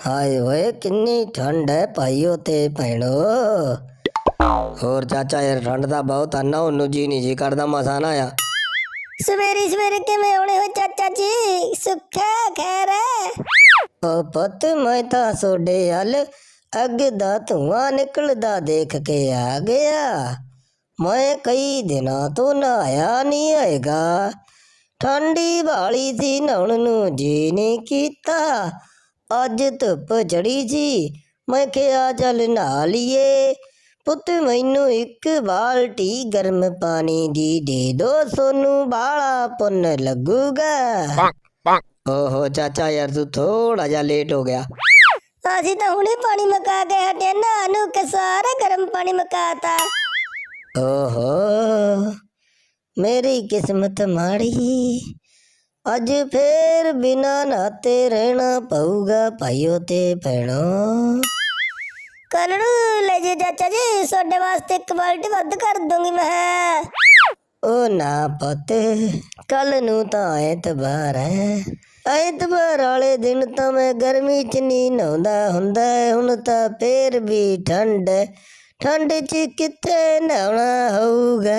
ਹਾਏ ਓਏ ਕਿੰਨੀ ਠੰਡ ਹੈ ਭਾਈਓ ਤੇ ਭੈਣੋ ਹੋਰ ਚਾਚਾ ਯਾਰ ਠੰਡ ਦਾ ਬਹੁਤ ਆ ਨਾ ਉਹਨੂੰ ਜੀ ਨਹੀਂ ਜੀ ਕਰਦਾ ਮਸਾ ਨਾ ਆ ਸਵੇਰੀ ਸਵੇਰੇ ਕਿਵੇਂ ਆਉਣੇ ਹੋ ਚਾਚਾ ਜੀ ਸੁੱਖਾ ਖੈਰ ਹੈ ਓ ਪੁੱਤ ਮੈਂ ਤਾਂ ਸੋਡੇ ਹਲ ਅੱਗ ਦਾ ਧੂਆਂ ਨਿਕਲਦਾ ਦੇਖ ਕੇ ਆ ਗਿਆ ਮੈਂ ਕਈ ਦਿਨਾਂ ਤੋਂ ਨਹਾਇਆ ਨਹੀਂ ਹੈਗਾ ਠੰਡੀ ਵਾਲੀ ਸੀ ਨਹਾਉਣ ਨੂੰ ਜੀ ਨਹੀਂ ਕੀਤਾ ਅੱਜ ਧੁੱਪ ਚੜੀ ਸੀ ਮੈਂ ਕਿਹਾ ਚੱਲ ਨਹਾ ਲਈਏ। ਪੁੱਤ ਮੈਨੂੰ ਇੱਕ ਬਾਲਟੀ ਗਰਮ ਪਾਣੀ ਦੀ ਦੇ ਦੋ ਸੋਨੂੰ ਬਾਲਾ ਪੁੰਨ ਲੱਗੂਗਾ। ਓਹੋ ਚਾਚਾ ਯਾਰ ਤੂੰ ਥੋੜਾ ਜਿਹਾ ਲੇਟ ਹੋ ਗਿਆ। ਅਸੀਂ ਤਾਂ ਹੁਣੇ ਪਾਣੀ ਮਕਾ ਕੇ ਹਟੇ ਨਾ ਨੂੰ ਕਿ ਸਾਰਾ ਗਰਮ ਪਾਣੀ ਮਕਾਤਾ। ਓਹੋ ਮੇਰੀ ਕਿਸਮਤ ਮਾੜੀ। ਅੱਜ ਫੇਰ ਬਿਨਾ ਨਾਤੇ ਰਹਿਣਾ ਪਊਗਾ ਭਾਈਓ ਤੇ ਭੈਣੋ। ਕੱਲ ਨੂੰ ਲੈ ਜੇ ਚਾਚਾ ਜੀ ਤੁਹਾਡੇ ਵਾਸਤੇ ਇੱਕ ਵੱਧ ਕਰ ਦੂੰਗੀ ਮੈਂ। ਓ ਨਾ ਪੁੱਤ ਕੱਲ ਨੂੰ ਤਾਂ ਐਤਵਾਰ ਹੈ ਐਤਵਾਰ ਵਾਲੇ ਦਿਨ ਤਾਂ ਮੈਂ ਗਰਮੀ ਚ ਨਹੀਂ ਨਹਾਉਂਦਾ ਹੁੰਦਾ, ਹੁਣ ਤਾਂ ਫੇਰ ਵੀ ਠੰਡ। ਠੰਡ ਚ ਕਿੱਥੇ ਨਹਾਉਣਾ ਹੋਊਗਾ?